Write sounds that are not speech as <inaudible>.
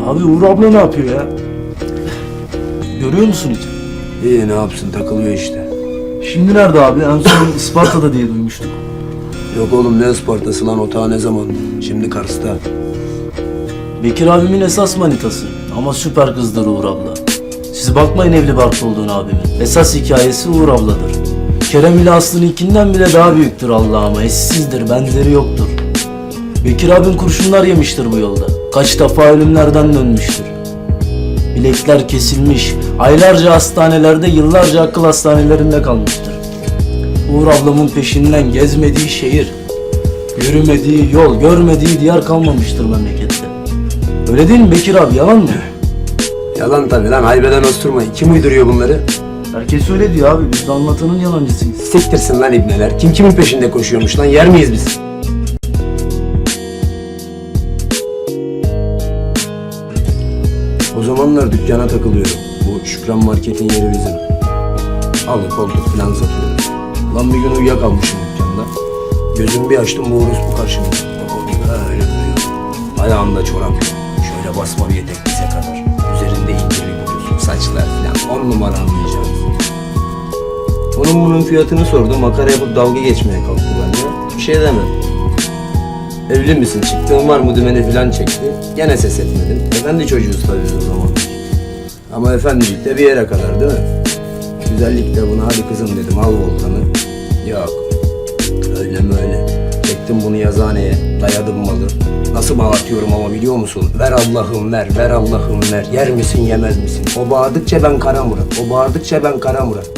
Abi Uğur abla ne yapıyor ya? Görüyor musun hiç? İyi ne yapsın takılıyor işte. Şimdi nerede abi? En son <laughs> Isparta'da diye duymuştuk. Yok oğlum ne Ispartası lan otağı ne zaman? Şimdi Kars'ta. Bekir abimin esas manitası. Ama süper kızdır Uğur abla. Siz bakmayın evli barklı olduğunu abimin. Esas hikayesi Uğur abladır. Kerem ile Aslı'nınkinden bile daha büyüktür Allah'ıma. Eşsizdir, benzeri yoktur. Bekir abim kurşunlar yemiştir bu yolda. Kaç defa ölümlerden dönmüştür. Bilekler kesilmiş, aylarca hastanelerde, yıllarca akıl hastanelerinde kalmıştır. Uğur ablamın peşinden gezmediği şehir, yürümediği yol, görmediği diyar kalmamıştır memlekette. Öyle değil mi Bekir abi, yalan mı? <laughs> Yalan tabii lan haybeden osturmayın. Kim uyduruyor bunları? Herkes öyle diyor abi, biz de anlatanın yalancısıyız. Siktirsin lan ibneler. Kim kimin peşinde koşuyormuş lan yer miyiz biz? O zamanlar dükkana takılıyorum. Bu Şükran Market'in yeri bizim. Alı koltuk falan satıyoruz. Lan bir gün uyuyakalmışım dükkanda. Gözümü bir açtım bu orospu karşımda. Öyle duruyor. Ayağımda çorap yok. Şöyle basma bir etek bize kadar. Üzerinde ince bir bluz, saçlar falan. On numara anlayacağınız. Onun bunun fiyatını sordu. Makara yapıp dalga geçmeye kalktı bence. Bir şey demedim. Evli misin? Çıktığın var mı dümeni falan çekti. Gene ses etmedim. Efendi çocuğuz tabii o zaman. Ama efendilik de bir yere kadar değil mi? Güzellik de buna hadi kızım dedim al volkanı. Yok. Öyle mi öyle. Çektim bunu yazaneye. Dayadım malı. Nasıl bağırtıyorum ama biliyor musun? Ver Allah'ım ver, ver Allah'ım ver. Yer misin yemez misin? O bağırdıkça ben kara Murat. O bağırdıkça ben kara Murat.